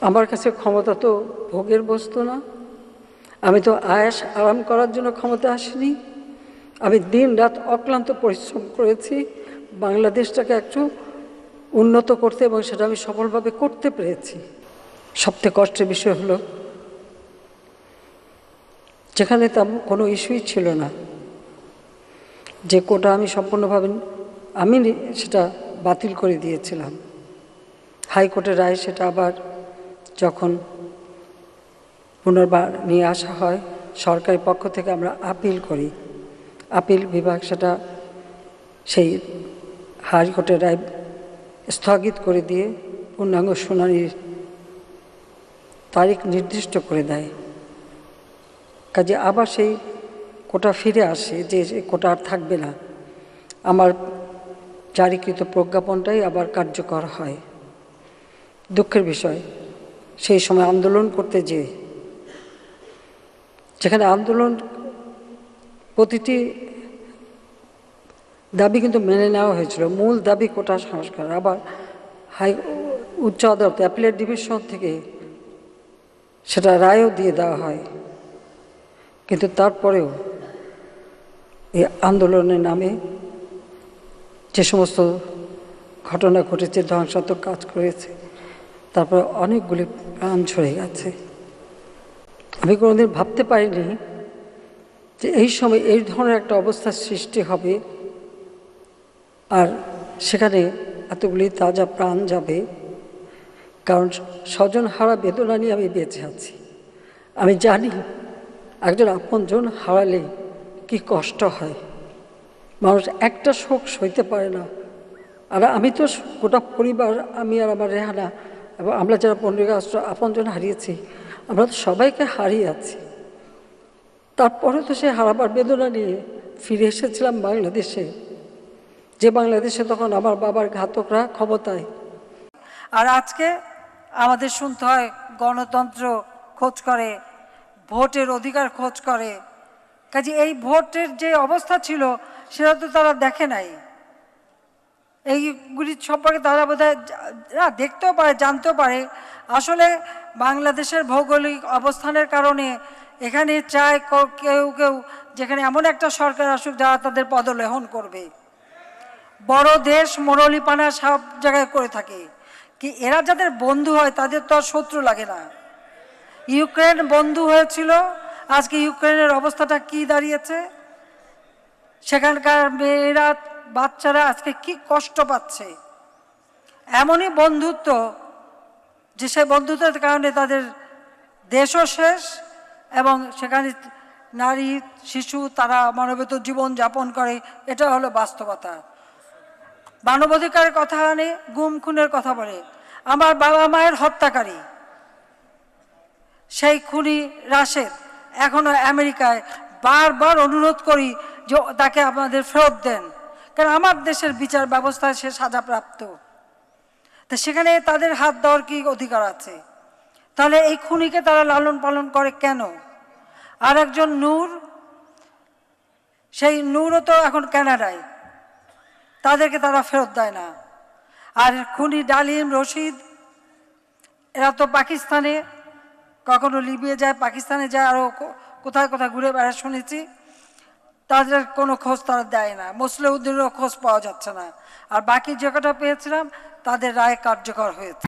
আমার কাছে ক্ষমতা তো ভোগের বস্তু না। আমি তো আয়াস আরাম করার জন্য ক্ষমতা আসিনি। আমি দিন রাত অক্লান্ত পরিশ্রম করেছি। বাংলাদেশটাকে একটু উন্নত করতে এবং সেটা আমি সফলভাবে করতে পেরেছি। সবথেকে কষ্টের বিষয় হলো, যেখানে তেমন কোনো ইস্যুই ছিল না। যে কোটা আমি সম্পূর্ণভাবে, আমি সেটা বাতিল করে দিয়েছিলাম। হাইকোর্টের রায় সেটা আবার যখন পুনর্বার নিয়ে আসা হয় সরকারি পক্ষ থেকে আমরা আপিল করি। আপিল বিভাগ সেটা সেই হাইকোর্টের রায় স্থগিত করে দিয়ে পূর্ণাঙ্গ শুনানির তারিখ নির্দিষ্ট করে দেয়। কাজে আবার সেই কোটা ফিরে আসে যে কোটা আর থাকবে না। আমার জারিকৃত প্রজ্ঞাপনটাই আবার কার্যকর হয়। দুঃখের বিষয় সেই সময় আন্দোলন করতে যে যেখানে আন্দোলন প্রতিটি দাবি কিন্তু মেনে নেওয়া হয়েছিল। মূল দাবি কোটা সংস্কার। আবার হাই উচ্চ আদালত অ্যাপিলেট ডিভিশন থেকে সেটা রায়ও দিয়ে দেওয়া হয়। কিন্তু তারপরেও এই আন্দোলনের নামে যে সমস্ত ঘটনা ঘটেছে, ধ্বংসাত্মক কাজ করেছে তারপরে অনেকগুলি প্রাণ ছড়ে গেছে। আমি কোনোদিন ভাবতে পারিনি যে এই সময় এই ধরনের একটা অবস্থার সৃষ্টি হবে আর সেখানে এতগুলি তাজা প্রাণ যাবে। কারণ স্বজন হারা বেদনা নিয়ে আমি বেঁচে আছি। আমি জানি একজন আপনজন হারালে কি কষ্ট হয়। মানুষ একটা শোক সইতে পারে না। আর আমি তো গোটা পরিবার, আমি আর আমার রেহানা এবং আমরা যারা পনেরোই আগস্ট আপনজন হারিয়েছি, আমরা তো সবাইকে হারিয়ে আছি তারপরে তো সে হারাবার বেদনা নিয়ে ফিরে এসেছিলাম বাংলাদেশে। যে বাংলাদেশে তখন আমার বাবার ঘাতকরা ক্ষমতায়। আর আজকে আমাদের শুনতে হয় গণতন্ত্র খোঁজ করে, ভোটের অধিকার খোঁজ করে। কাজে এই ভোটের যে অবস্থা ছিল, সেটা তো তারা দেখে নাই। এইগুলি সম্পর্কে তারা বোধ হয় দেখতেও পারে, জানতেও পারে। আসলে বাংলাদেশের ভৌগোলিক অবস্থানের কারণে এখানে চায় কেউ কেউ যেখানে এমন একটা সরকার আসুক যারা তাদের পদলেহন করবে। বড় দেশ মোরলিপানা সব জায়গায় করে থাকে। কি এরা যাদের বন্ধু হয় তাদের তো আর শত্রু লাগে না। ইউক্রেন বন্ধু হয়েছিল। আজকে ইউক্রেনের অবস্থাটা কি দাঁড়িয়েছে? সেখানকার মেয়েরা, বাচ্চারা আজকে কি কষ্ট পাচ্ছে? এমনই বন্ধুত্ব, যে সেই বন্ধুত্বের কারণে তাদের দেশও শেষ এবং সেখানে নারী, শিশু তারা মানবেত জীবন যাপন করে, এটা হলো বাস্তবতা। মানবাধিকারের কথা আনে, গুম খুনের কথা বলে। আমার বাবা মায়ের হত্যাকারী, সেই খুনি রাশেদ, এখনও আমেরিকায় বারবার অনুরোধ করি যে তাকে আপনাদের ফেরত দেন। কারণ আমার দেশের বিচার ব্যবস্থায় সে সাজাপ্রাপ্ত। তো সেখানে তাদের হাত দেওয়ার কি অধিকার আছে? তাহলে এই খুনিকে তারা লালন পালন করে কেন? আর একজন নূর? সেই নূরও তো এখন কানাডায়। তাদেরকে তারা ফেরত দেয় না। আর খুনি ডালিম রশিদ, এরা তো পাকিস্তানে। কখনো লিবিয়ে যায়, পাকিস্তানে যায় আরও কোথায় কোথায় ঘুরে বেড়া শুনেছি। তাদের কোনো খোঁজ তারা দেয় না। মুসলিউদ্দিনেরও খোঁজ পাওয়া যাচ্ছে না। আর বাকি যে কটা পেয়েছিলাম, তাদের রায় কার্যকর হয়েছে।